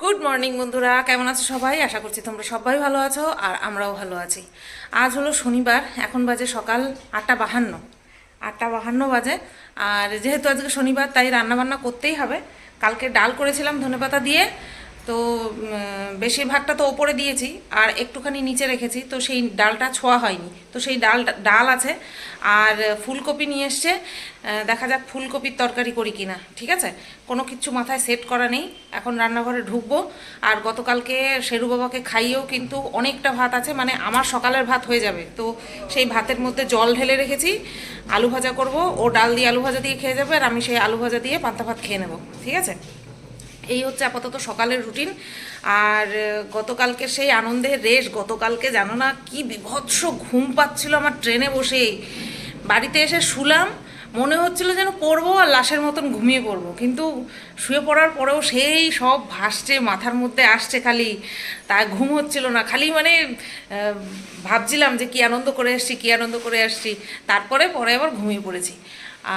Good morning বন্ধুরা। কেমন আছো সবাই? আশা করছি তোমরা সবাই ভালো আছো আর আমরাও ভালো আছি। আজ হলো শনিবার, এখন বাজে সকাল আটটা বাহান্ন। আটটা বাহান্ন বাজে, আর যেহেতু আজকে শনিবার, তাই রান্নাবান্না করতেই হবে। কালকে ডাল করেছিলাম ধনেপাতা দিয়ে তো বেশিরভাগটা তো ওপরে দিয়েছি, আর একটুখানি নিচে রেখেছি, তো সেই ডালটা ছোঁয়া হয়নি। তো সেই ডাল ডাল আছে, আর ফুলকপি নিয়ে এসছে দেখা যাক ফুলকপির তরকারি করি কিনা, ঠিক আছে? কোনো কিছু মাথায় সেট করা নেই, এখন রান্নাঘরে ঢুকবো, আর গতকালকে শেরু বাবাকে খাইয়েও কিন্তু অনেকটা ভাত আছে মানে আমার সকালের ভাত হয়ে যাবে। তো সেই ভাতের মধ্যে জল ঢেলে রেখেছি, আলু ভাজা করব, ও ডাল দিয়ে আলু ভাজা দিয়ে খেয়ে যাবে, আর আমি সেই আলু ভাজা দিয়ে পান্তা ভাত খেয়ে নেব, ঠিক আছে? এই হচ্ছে আপাতত সকালের রুটিন। আর গতকালকে সেই আনন্দের রেশ, গতকালকে জানো না কি বিভৎস ঘুম পাচ্ছিল আমার ট্রেনে বসে বাড়িতে এসে শুলাম, মনে হচ্ছিল যেন পড়ব আর লাশের মতন ঘুমিয়ে পড়ব। কিন্তু শুয়ে পড়ার পরেও সেই সব ভাসছে, মাথার মধ্যে আসছে খালি। তা ঘুম হচ্ছিল না, খালি মানে ভাবছিলাম যে কি আনন্দ করে আসছি, কি আনন্দ করে আসছি। তারপরে, পরে আবার ঘুমিয়ে পড়েছি।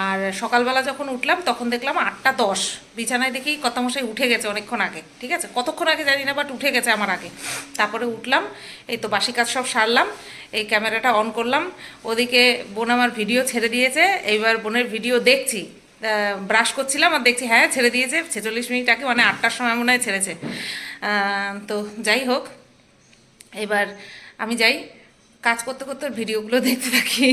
আর সকালবেলা যখন উঠলাম, তখন দেখলাম আটটা দশ। বিছানায় দেখি কর্তামশাই উঠে গেছে অনেকক্ষণ আগে, ঠিক আছে? কতক্ষণ আগে জানি না বাট উঠে গেছে আমার আগে। তারপরে উঠলাম, এই তো বাসি কাজ সব সারলাম, এই ক্যামেরাটা অন করলাম। ওদিকে বোন আমার ভিডিও ছেড়ে দিয়েছে, এইবার বোনের ভিডিও দেখছি। ব্রাশ করছিলাম আর দেখছি হ্যাঁ ছেড়ে দিয়েছে, ছেচল্লিশ মিনিট আগে মানে আটটার সময় মনে হয় ছেড়েছে। তো যাই হোক, এবার আমি যাই, কাজ করতে করতে ভিডিওগুলো দেখতে থাকি।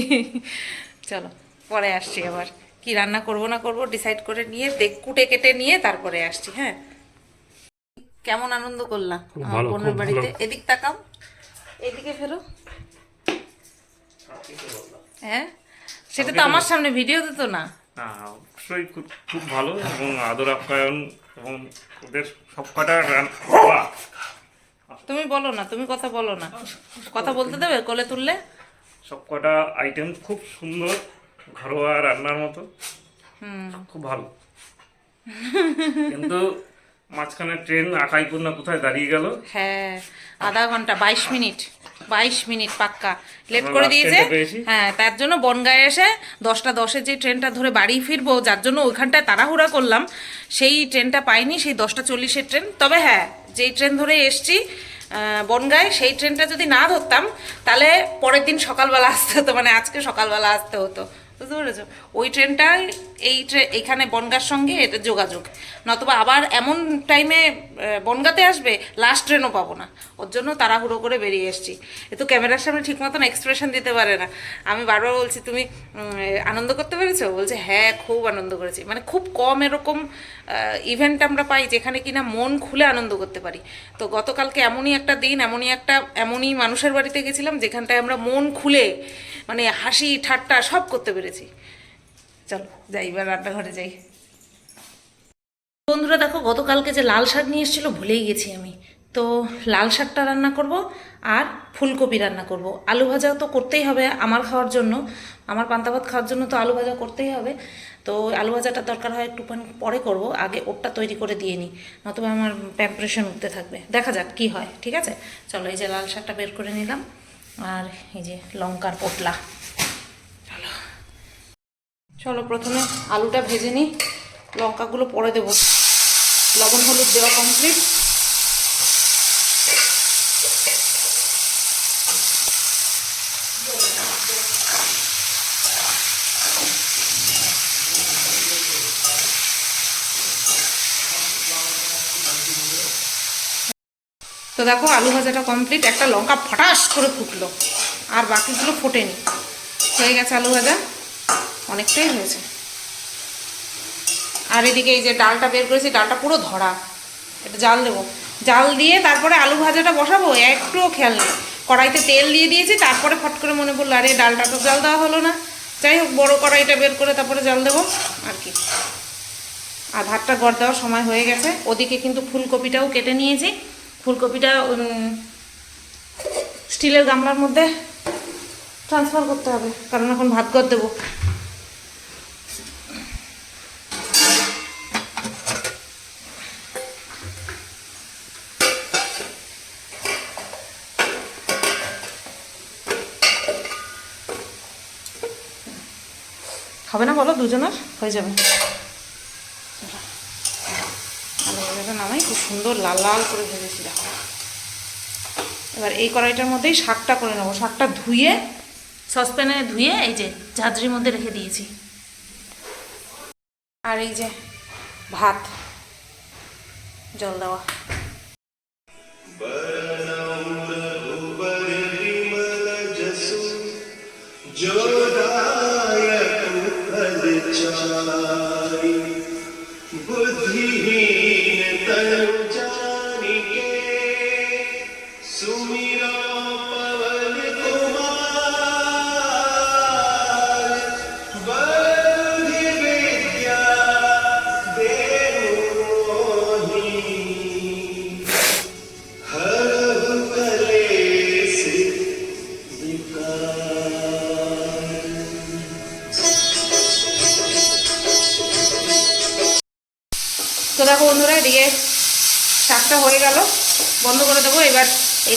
চলো। পরে আসছি আবার। কি রান্না করব না করব ডিসাইড করে নিয়ে দেখ কুটে কেটে নিয়ে তারপরে আসছি হ্যাঁ। কেমন আনন্দ করলাম আমার বোনের বাড়িতে। এদিক তাকাও। এদিকে ফেরো। হ্যাঁ? সেটা তো আমার সামনে ভিডিওতে তো না। অবশ্যই খুব খুব ভালো এবং আদর আপ্যায়ন এবং ওদের সব কটা তুমি বলো না তুমি কথা বলো না। কথা বলতে দেবে? কোলে তুললে? সব কটা আইটেম খুব সুন্দর। ঘরোয়া রান্নার মতো। খুব ভালো। কিন্তু মাঝখানে ট্রেন আকাইপুর না কোথায় দাঁড়িয়ে গেল? হ্যাঁ আধা ঘণ্টা বাইশ মিনিট বাইশ মিনিট পাক্কা। লেট করে দিয়েছে। হ্যাঁ তার জন্য বনগায় এসে দশটা দশে যে ট্রেনটা ধরে বাড়ি ফিরবো যার জন্য ওইখানটায় তাড়াহুড়া করলাম সেই ট্রেনটা পাইনি সেই দশটা চল্লিশের ট্রেন। তবে হ্যাঁ যেই ট্রেন ধরে এসছি বনগায় সেই ট্রেনটা যদি না ধরতাম তাহলে পরের দিন সকালবেলা আসতে হতো মানে আজকে সকালবেলা আসতে হতো। বুঝতে পেরেছ? ওই ট্রেনটাই এই ট্রেন এখানে বনগার সঙ্গে এটা যোগাযোগ। নতুবা আবার এমন টাইমে বনগাতে আসবে লাস্ট ট্রেনও পাবো না। ওর জন্য তাড়াহুড়ো করে বেরিয়ে এসেছি। এ তো ক্যামেরার সামনে ঠিক মতন এক্সপ্রেশন দিতে পারে না। আমি বারবার বলছি, তুমি আনন্দ করতে পেরেছ? বলছে হ্যাঁ খুব আনন্দ করেছি। মানে খুব কম এরকম ইভেন্ট আমরা পাই যেখানে কিনা মন খুলে আনন্দ করতে পারি। তো গতকালকে এমনই একটা দিন, এমনই একটা, এমনই মানুষের বাড়িতে গেছিলাম, যেখানটায় আমরা মন খুলে মানে হাসি, ঠাট্টা সব করতে পেরেছি। চলো, যাই, এবার রান্নাঘরে যাই। বন্ধুরা দেখো, গতকালকে যে লাল শাক নিয়ে এসেছিল ভুলেই গেছি আমি। তো লাল শাকটা রান্না করব আর ফুলকপি রান্না করব। আলু ভাজা তো করতেই হবে আমার খাওয়ার জন্য। আমার পান্তা ভাত খাওয়ার জন্য তো আলু ভাজা করতেই হবে। তো আলু ভাজাটা দরকার হয় একটু পরে করব, আগে ওরটা তৈরি করে দিয়ে নিই, নতুবা আমার প্যাম্পারেশন উঠতে থাকবে। দেখা যাক কি হয়, ঠিক আছে? চলো এই যে লাল শাকটা বের করে নিলাম, আর এই যে লঙ্কার পোটলা। চলো। চলো প্রথমে আলুটা ভেজে নিই, লঙ্কাগুলো পরে দেবো। লবণ, হলুদ দেওয়া কমপ্লিট তো দেখো, আলু ভাজাটা কমপ্লিট একটা লঙ্কা ফটাস করে ফুটলো, আর বাকিগুলো ফোটেনি। হয়ে গেছে আলু ভাজা। অনেকটাই হয়েছে। আর এদিকে এই যে ডালটা বের করেছি, ডালটা পুরো ধরা। এটা জাল দেবো। জাল দিয়ে তারপরে আলু ভাজাটা বসাবো, একটুও খেয়াল নেই। কড়াইতে তেল দিয়ে দিয়েছি, তারপরে ফট করে মনে পড়ল, আরে ডালটা তো জাল দেওয়া হলো না। যাই হোক, বড়ো কড়াইটা বের করে তারপরে জাল দেবো, আর কি। আর ভাতটা গড় দেওয়ার সময় হয়ে গেছে। ওদিকে কিন্তু ফুলকপিটাও কেটে নিয়েছি। ফুলকপিটা স্টিলের গামলার মধ্যে ট্রান্সফার করতে হবে, কারণ এখন ভাত গড় দেবো। হবে না বলো, দুজনের? হয়ে যাবে। আমি খুব সুন্দর লাল লাল করে ভেজেছি, দেখো। এবার এই কড়াইটার মধ্যেই শাকটা করে নেব। শাকটা ধুয়ে, সসপ্যানে ধুয়ে এই যে ঝাঁঝরির মধ্যে রেখে দিয়েছি। আর এই যে ভাত, জল দেওয়া।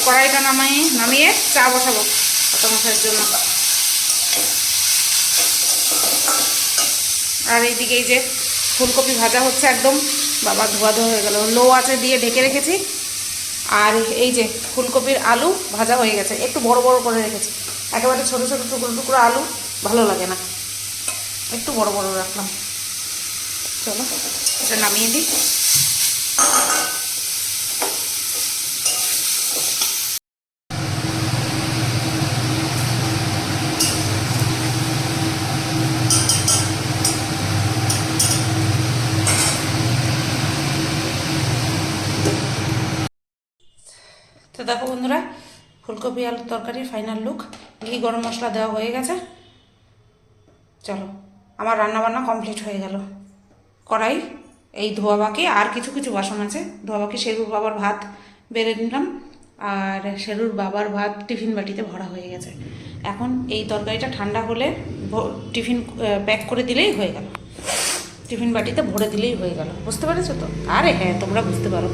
কড়াইটা নামিয়ে নামিয়ে চা বসাবো কত মশাইয়ের জন্য। আর এইদিকে এই যে ফুলকপি ভাজা হচ্ছে একদম, বাবা ধোয়া ধোয়া হয়ে গেল। লো আছে দিয়ে ঢেকে রেখেছি। আর এই যে ফুলকপির আলু ভাজা হয়ে গেছে, একটু বড় বড় করে রেখেছি। একেবারে ছোট ছোট টুকরো টুকরো আলু ভালো লাগে না। একটু বড় বড় রাখলাম। চলো, এটা নামিয়ে দিই। দেখো বন্ধুরা, ফুলকপি আলুর তরকারির ফাইনাল লুক ঘি, গরম মশলা দেওয়া হয়ে গেছে। চলো, আমার রান্না বান্না কমপ্লিট হয়ে গেল। কড়াই, এই ধোয়া বাকি, আর কিছু কিছু বাসন আছে। ধোয়া বাকি, শেরুর বাবার ভাত বেড়ে নিলাম। আর শেরুর বাবার ভাত টিফিন বাটিতে ভরা হয়ে গেছে। এখন এই তরকারিটা ঠান্ডা হলে টিফিন প্যাক করে দিলেই হয়ে গেল। টিফিন বাটিতে ভরে দিলেই হয়ে গেল। বুঝতে পেরেছ তো? আরে হ্যাঁ তোমরা বুঝতে পারো।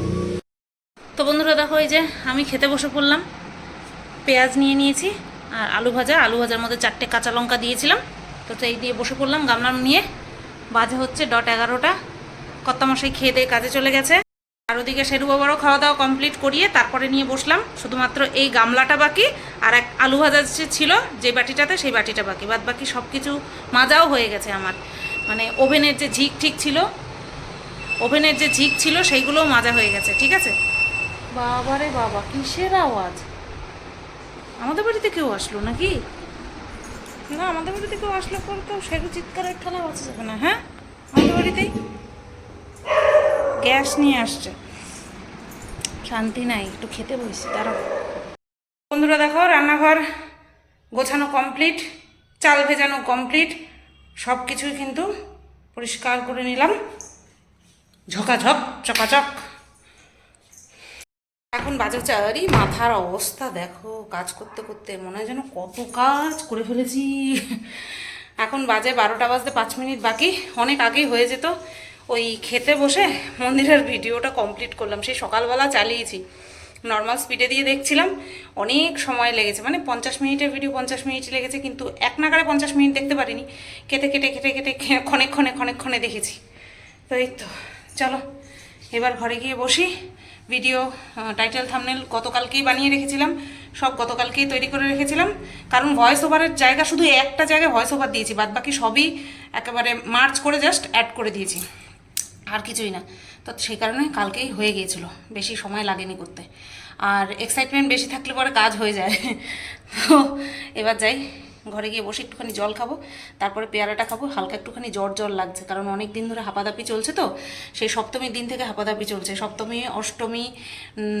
তো বন্ধুরা দেখো এই যে আমি খেতে বসে পড়লাম। পেঁয়াজ নিয়ে নিয়েছি আর আলু ভাজা। আলু ভাজার মধ্যে চারটে কাঁচা লঙ্কা দিয়েছিলাম। তো এই দিয়ে বসে পড়লাম। গামলাম নিয়ে বাজে হচ্ছে ডট এগারোটা। কর্তামশাই খেয়ে দিয়ে কাজে চলে গেছে। আর ওদিকে শেরু বাবারও খাওয়া দাওয়া কমপ্লিট করিয়ে তারপরে নিয়ে বসলাম। শুধুমাত্র এই গামলাটা বাকি আর এক আলু ভাজা যে ছিল যে বাটিটাতে সেই বাটিটা বাকি। বাদ বাকি সব কিছু মাজাও হয়ে গেছে আমার। মানে ওভেনের যে ঝিক ঠিক ছিল, ওভেনের যে ঝিক ছিল সেইগুলোও মাজা হয়ে গেছে, ঠিক আছে? বাবারে বাবা, কিসের আওয়াজ? আমাদের বাড়িতে কেউ আসলো নাকি? না আমাদের বাড়িতে কেউ আসলো পরে তো সেরু চিৎকারের খেলা আছে যাবে না হ্যাঁ? আমাদের বাড়িতেই? গ্যাস নিয়ে আসছে। শান্তি নাই, একটু খেতে বসছি দাঁড়াও। বন্ধুরা দেখো, রান্নাঘর গোছানো কমপ্লিট, চাল ভেজানো কমপ্লিট সব কিছুই কিন্তু পরিষ্কার করে নিলাম। ঝকাঝক, চকাচক। এখন বাজে চারি মাথার অবস্থা দেখো, কাজ করতে করতে মনে হয় যেন কত কাজ করে ফেলেছি। এখন বাজে বারোটা বাজতে পাঁচ মিনিট বাকি, অনেক আগেই হয়ে যেত। ওই খেতে বসে মন্দিরের ভিডিওটা কমপ্লিট করলাম, সেই সকালবেলা চালিয়েছি। নর্মাল স্পিডে দিয়ে দেখছিলাম, অনেক সময় লেগেছে মানে পঞ্চাশ মিনিটের ভিডিও পঞ্চাশ মিনিট লেগেছে, কিন্তু এক নাগারে পঞ্চাশ মিনিট দেখতে পারিনি। কেটে কেটে কেটে কেটে, ক্ষণে ক্ষণে ক্ষণে ক্ষণে দেখেছি। তো এই তো, চলো, এবার ঘরে গিয়ে বসি। ভিডিও টাইটেল থামনেল গতকালকেই বানিয়ে রেখেছিলাম। সব গতকালকেই তৈরি করে রেখেছিলাম। কারণ ভয়েস ওভারের জায়গা শুধু একটা জায়গায় ভয়েস ওভার দিয়েছি বাদ বাকি সবই একেবারে মার্চ করে জাস্ট অ্যাড করে দিয়েছি। আর কিছুই না। তো সেই কারণে কালকেই হয়ে গিয়েছিল। বেশি সময় লাগেনি করতে। আর এক্সাইটমেন্ট বেশি থাকলে পরে কাজ হয়ে যায়। তো এবার যাই। ঘরে গিয়ে বসে একটুখানি জল খাব, তারপরে পেয়ারাটা খাব, হালকা একটুখানি জ্বর জ্বর লাগছে, কারণ অনেক দিন ধরে হাঁপাদাপি চলছে তো, সেই সপ্তমীর দিন থেকে হাঁপাদাপি চলছে। সপ্তমী, অষ্টমী,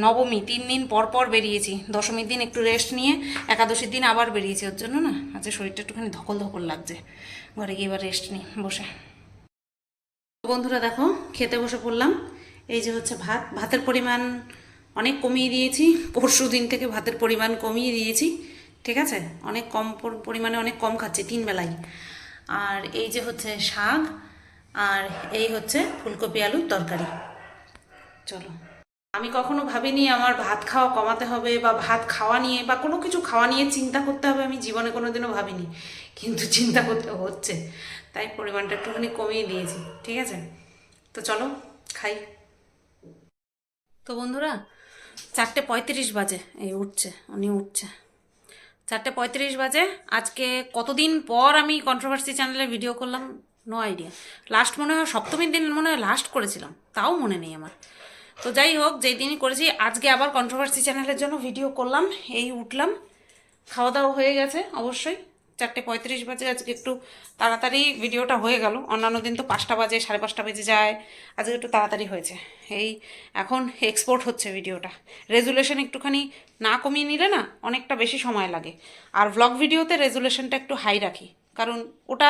নবমী, তিন দিন পর পর বেরিয়েছি, দশমীর দিন একটু রেস্ট নিয়ে একাদশীর দিন আবার বেরিয়েছি, ওর জন্য না আজকে শরীরটা একটুখানি ধকল ধকল লাগছে। ঘরে গিয়ে এবার রেস্ট নিই, বসে। বন্ধুরা দেখো, খেতে বসে পড়লাম, এই যে হচ্ছে ভাত, ভাতের পরিমাণ অনেক কমিয়ে দিয়েছি, পরশু দিন থেকে ভাতের পরিমাণ কমিয়ে দিয়েছি। ঠিক আছে? অনেক কম পরিমাণে অনেক কম খাচ্ছি তিন বেলায় আর এই যে হচ্ছে শাক, আর এই হচ্ছে ফুলকপি আলুর তরকারি। চলো। আমি কখনো ভাবিনি আমার ভাত খাওয়া কমাতে হবে বা ভাত খাওয়া নিয়ে বা কোনো কিছু খাওয়া নিয়ে চিন্তা করতে হবে আমি জীবনে কোনোদিনও ভাবিনি। কিন্তু চিন্তা করতে হচ্ছে। তাই পরিমাণটা একটুখানি কমিয়ে দিয়েছি, ঠিক আছে? তো চলো, খাই। তো বন্ধুরা, চারটে পঁয়ত্রিশ বাজে, এই উঠছে, উনি উঠছে। চারটে পঁয়ত্রিশ বাজে। আজকে কতদিন পর আমি কন্ট্রোভার্সি চ্যানেলে ভিডিও করলাম? নো আইডিয়া লাস্ট মনে হয় সপ্তমীর দিন মনে হয় লাস্ট করেছিলাম। তাও মনে নেই আমার। তো যাই হোক, যেই দিনই করেছি, আজকে আবার কন্ট্রোভার্সি চ্যানেলের জন্য ভিডিও করলাম। এই উঠলাম। খাওয়া দাওয়া হয়ে গেছে, অবশ্যই। চারটে পঁয়ত্রিশ বাজে, আজকে একটু তাড়াতাড়ি ভিডিওটা হয়ে গেল। অন্যান্য দিন তো পাঁচটা বাজে, সাড়ে পাঁচটা বেজে যায়। আজকে একটু তাড়াতাড়ি হয়েছে। এই এখন এক্সপোর্ট হচ্ছে ভিডিওটা। রেজুলেশন একটুখানি না কমিয়ে নিলে না অনেকটা বেশি সময় লাগে। আর ভ্লগ ভিডিওতে রেজুলেশনটা একটু হাই রাখি। কারণ ওটা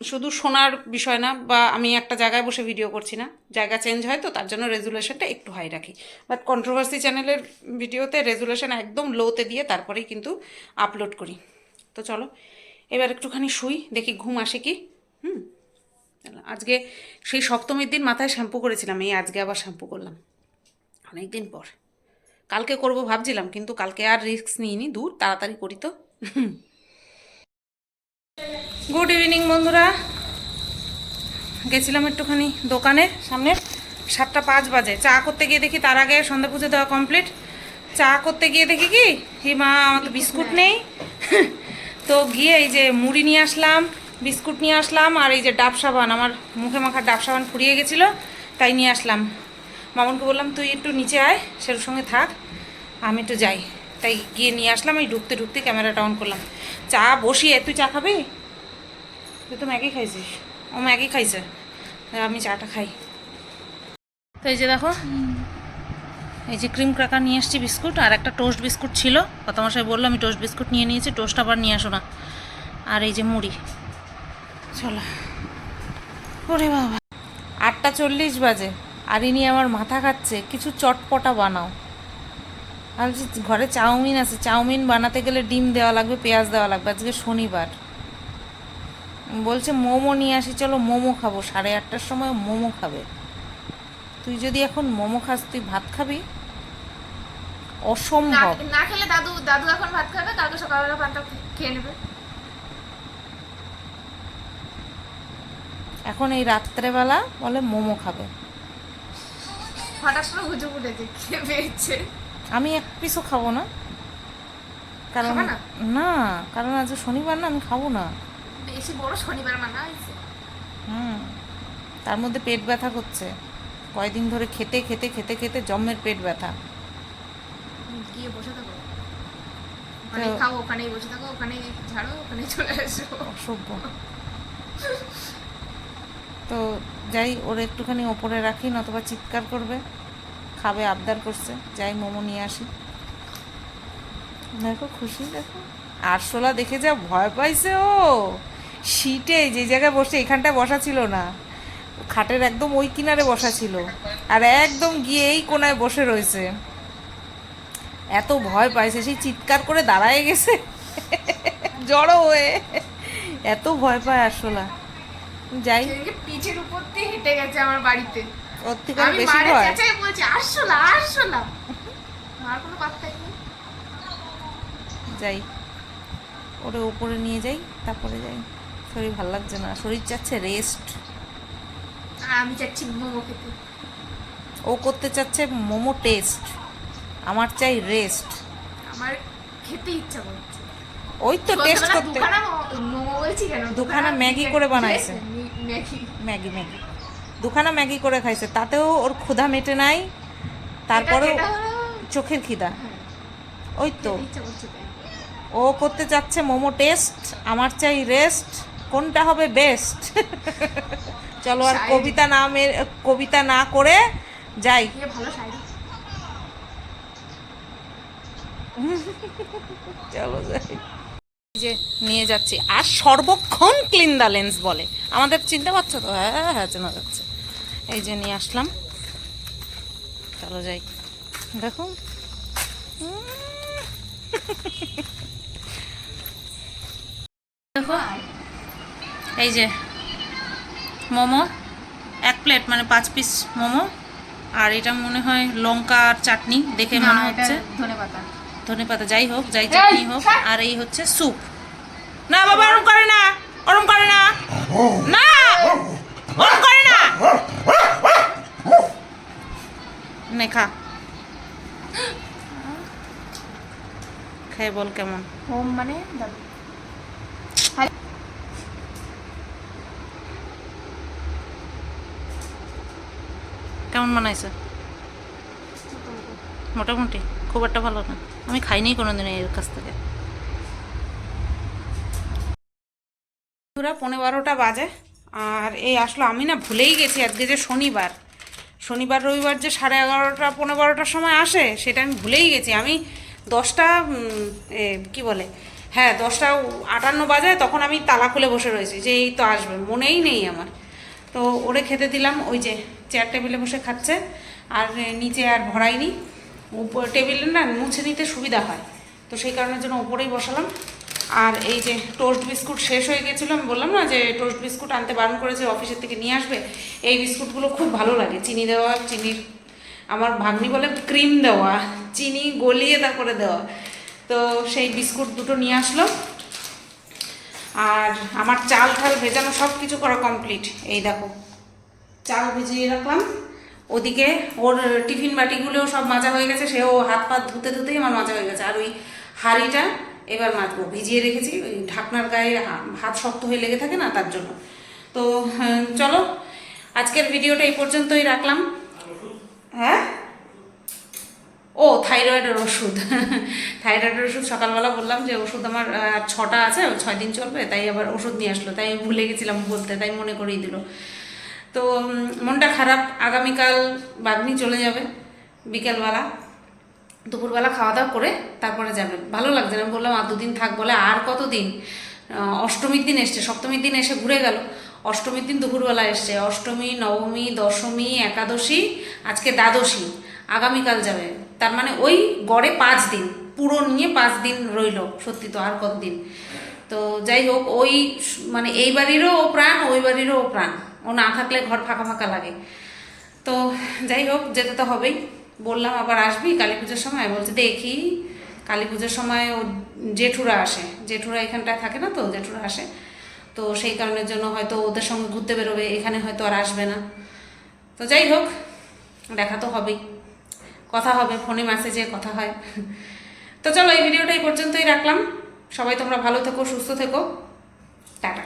শুধু শোনার বিষয় না বা আমি একটা জায়গায় বসে ভিডিও করছি না। জায়গা চেঞ্জ হয় তো, তার জন্য রেজুলেশনটা একটু হাই রাখি। বাট কন্ট্রোভার্সি চ্যানেলের ভিডিওতে রেজুলেশন একদম লোতে দিয়ে তারপরেই কিন্তু আপলোড করি। তো চলো, এবার একটুখানি শুই, দেখি ঘুম আসে কি। হুম? আজকে সেই সপ্তমীর দিন মাথায় শ্যাম্পু করেছিলাম, এই আজকে আবার শ্যাম্পু করলাম। অনেক দিন পর। কালকে করব ভাবছিলাম, কিন্তু কালকে আর রিস্ক নিইনি, দূর, তাড়াতাড়ি করি তো। গুড ইভিনিং বন্ধুরা। গেছিলাম একটুখানি দোকানে, সামনে সাতটা পাঁচ বাজে। চা করতে গিয়ে দেখি তার আগে সন্ধ্যা পুজো দেওয়া কমপ্লিট। চা করতে গিয়ে দেখি কি হি মা আমার তো বিস্কুট নেই। তো গিয়ে এই যে মুড়ি নিয়ে আসলাম, বিস্কুট নিয়ে আসলাম, আর এই যে ডাব সাবান, আমার মুখে মাখার ডাব সাবান ফুরিয়ে গেছিল, তাই নিয়ে আসলাম। মামনকে বললাম, তুই একটু নিচে আয় সের সঙ্গে থাক, আমি একটু যাই। তাই গিয়ে নিয়ে আসলাম, এই ঢুকতে ঢুকতে ক্যামেরাটা অন করলাম। চা বসিয়ে, তুই চা খাবি? তুই তো ম্যাগি খাইছিস। ও ম্যাগি খাইছে। আমি চাটা খাই। তো এই যে দেখো এই যে ক্রিম ক্র্যাকার নিয়ে এসেছি বিস্কুট, আর একটা টোস্ট বিস্কুট ছিল। কত মশাই বলল, আমি টোস্ট বিস্কুট নিয়ে নিয়েছি, টোস্ট আবার নিয়ে আসো না। আর এই যে মুড়ি। চলো। ওরে বাবা। আটটা চল্লিশ বাজে, আর ইনি আমার মাথা খাচ্ছে, কিছু চটপটা বানাও। আর ঘরে চাউমিন আছে, চাউমিন বানাতে গেলে ডিম দেওয়া লাগবে, পেঁয়াজ দেওয়া লাগবে, আজকে শনিবার। বলছে, মোমো নিয়ে আসি, চলো মোমো খাব, সাড়ে আটটার সময় মোমো খাবে। তুই যদি এখন মোমো খাস তুই ভাত খাবি? অসম্ভব। না খেলে দাদু দাদু এখন ভাত খাবে কালকে সকালবেলা ভাতটা খেয়ে নেবে। এখন এই রাত্রেবেলা বলে মোমো খাবে। হঠাৎ করে হুজুগ উঠেছে খেয়ে পেয়েছে আমি এক পিসও খাব না। কারণ না? না কারণ আজ শনিবার না আমি খাব না। বেশি বড় শনিবার মানা হয়েছে। হুম তার মধ্যে পেট ব্যথা করছে। কয়দিন ধরে খেতে খেতে খেতে খেতে জম্মের পেট ব্যথা। গিয়ে বসে থাকো। ওখানে তো- খাও ওখানেই বসে থাকো ওখানে ঝাড়ো ওখানে চলে আসো। অসভ্য। তো যাই ওর একটুখানি ওপরে রাখি নতুবা চিৎকার করবে। খাবে আবদার করছে। যাই মোমো নিয়ে আসি। দেখো খুশি দেখো। আরশোলা দেখে যা ভয় পাইছে ও। সিটে যে জায়গায় বসে এখানটায় বসা ছিল না। খাটের একদম ওই কিনারে বসা ছিল। আর একদম গিয়ে এই কোনায় বসে রয়েছে। এত ভয় পাইছে সেই চিৎকার করে দাঁড়ায় গেছে। জড়ো হয়ে। এত ভয় পায় আরশোলা। যাই। পিঠের উপর দিয়ে হেঁটে গেছে আমার বাড়িতে। ওর থেকে আমি বেশি ভয়। বলছি আসলা আসলা মার কোনো যাই। ওরে উপরে নিয়ে যাই তারপরে যাই। শরীর ভালো লাগছে না। শরীর চাচ্ছে রেস্ট আমি চাচ্ছি মোমো খেতে। ও করতে চাচ্ছে মোমো টেস্ট। আমার চাই রেস্ট। আমার খেতে ইচ্ছা করছে। ওই তো টেস্ট করতে। দুখানা ম্যাগি করে বানাইছে। Maggi Maggi. ম্যাগি দুখানা ম্যাগি করে খাইছে। তাতেও ওর ক্ষুধা মেটে নাই। তারপরেও চোখের খিদা। হ্যাঁ, ওই তো। ও করতে চাচ্ছে মোমো টেস্ট। আমার চাই রেস্ট। কোনটা হবে বেস্ট? চলো আর কবিতা না মে- কবিতা না করে যাই। ভালো শাড়ি। চলো যাই। এই যে নিয়ে যাচ্ছি। আর সর্বক্ষণ ক্লিন দা লেন্স বলে। আমাদের চিনতে পারছ তো? হ্যাঁ হ্যাঁ চেনা যাচ্ছে। এই যে নিয়ে আসলাম। চলো যাই। দেখো। দেখো। এই যে মোমো এক প্লেট মানে পাঁচ পিস মোমো আর এটা মনে হয় লঙ্কা আর চাটনি দেখে মনে হচ্ছে। ধনে পাতা ধনে পাতা যাই হোক যাই চাটনি হোক আর এই হচ্ছে স্যুপ না বাবা ওরম করে না ওরম করে না। না ওরম করে না। নেখা খেয়ে বল কেমন। হোম মানে কেমন বানাইছে? মোটামুটি, খুব একটা ভালো না। আমি খাইনি কোনোদিন এর কাছ থেকে। পুরা পনেরো বারোটা বাজে, আর এই আসলো আমি না ভুলেই গেছি আজকে যে শনিবার। শনিবার, রবিবার যে সাড়ে এগারোটা পনেরো বারোটার সময় আসে, সেটা আমি ভুলেই গেছি। আমি দশটা কি বলে? হ্যাঁ দশটা আটান্ন বাজে, তখন আমি তালা খুলে বসে রয়েছি যে এই তো আসবে, মনেই নেই আমার। তো ওরে খেতে দিলাম ওই যে চেয়ার টেবিলে বসে খাচ্ছে, আর নিচে আর ভরাইনি উপর টেবিলে না মুছে নিতে সুবিধা হয়। তো সেই কারণের জন্য ওপরেই বসালাম। আর এই যে টোস্ট বিস্কুট শেষ হয়ে গেছিল, আমি বললাম না যে টোস্ট বিস্কুট আনতে বারণ করেছে অফিসের থেকে নিয়ে আসবে। এই বিস্কুটগুলো খুব ভালো লাগে, চিনি দেওয়া, চিনির আমার ভাগ্নি বলে ক্রিম দেওয়া, চিনি গলিয়ে তা করে দেওয়া। তো সেই বিস্কুট দুটো নিয়ে আসলো। আর আমার চাল ঠাল ভেজানো সব কিছু করা কমপ্লিট এই দেখো। চাল ভিজিয়ে রাখলাম। ওদিকে ওর টিফিন বাটিগুলোও সব মাজা হয়ে গেছে সেও হাত পা ধুতে ধুতেই আমার মাজা হয়ে গেছে। আর ওই হাঁড়িটা এবার মাজবো ভিজিয়ে রেখেছি ওই ঢাকনার গায়ে হাত শক্ত হয়ে লেগে থাকে না তার জন্য। তো হ্যাঁ, চলো আজকের ভিডিওটা এই পর্যন্তই রাখলাম। হ্যাঁ? ও থাইরয়েডের ওষুধ। থাইরয়েডের ওষুধ সকালবেলা বললাম যে ওষুধ আমার ছটা আছে ছয় দিন চলবে তাই আবার ওষুধ নিয়ে আসলো তাই ভুলে গেছিলাম বলতে তাই মনে করিয়ে দিল। তো মনটা খারাপ। আগামীকাল বাগনি চলে যাবে বিকেলবেলা। দুপুরবেলা খাওয়া দাওয়া করে তারপরে যাবে ভালো লাগছে না। বললাম, আর দুদিন থাক বলে, আর কতদিন? অষ্টমীর দিন এসছে। সপ্তমীর দিন এসে ঘুরে গেল। অষ্টমীর দিন দুপুরবেলা এসছে। অষ্টমী, নবমী, দশমী, একাদশী, আজকে দ্বাদশী, আগামীকাল যাবে। তার মানে ওই গড়ে পাঁচ দিন। পুরো নিয়ে পাঁচ দিন রইল। সত্যি তো, আর কতদিন? তো যাই হোক, ওই মানে এই বাড়িরও ও প্রাণ, ওই বাড়িরও প্রাণ। ও না থাকলে ঘর ফাঁকা ফাঁকা লাগে। তো যাই হোক, যেতে তো হবেই। বললাম, আবার আসবি কালী পুজোর সময়? বলছে, দেখি, কালী পুজোর সময় ও জেঠুরা আসে। জেঠুরা এখানটায় থাকে না তো, জেঠুরা আসে। তো সেই কারণের জন্য হয়তো ওদের সঙ্গে ঘুরতে বেরোবে, এখানে হয়তো আর আসবে না। তো যাই হোক, দেখা তো হবেই। কথা হবে, ফোনে মেসেজে কথা হয়। তো চলো, এই ভিডিওটা এই পর্যন্তই রাখলাম। সবাই তোমরা ভালো থেকো, সুস্থ থেকো। টাটা।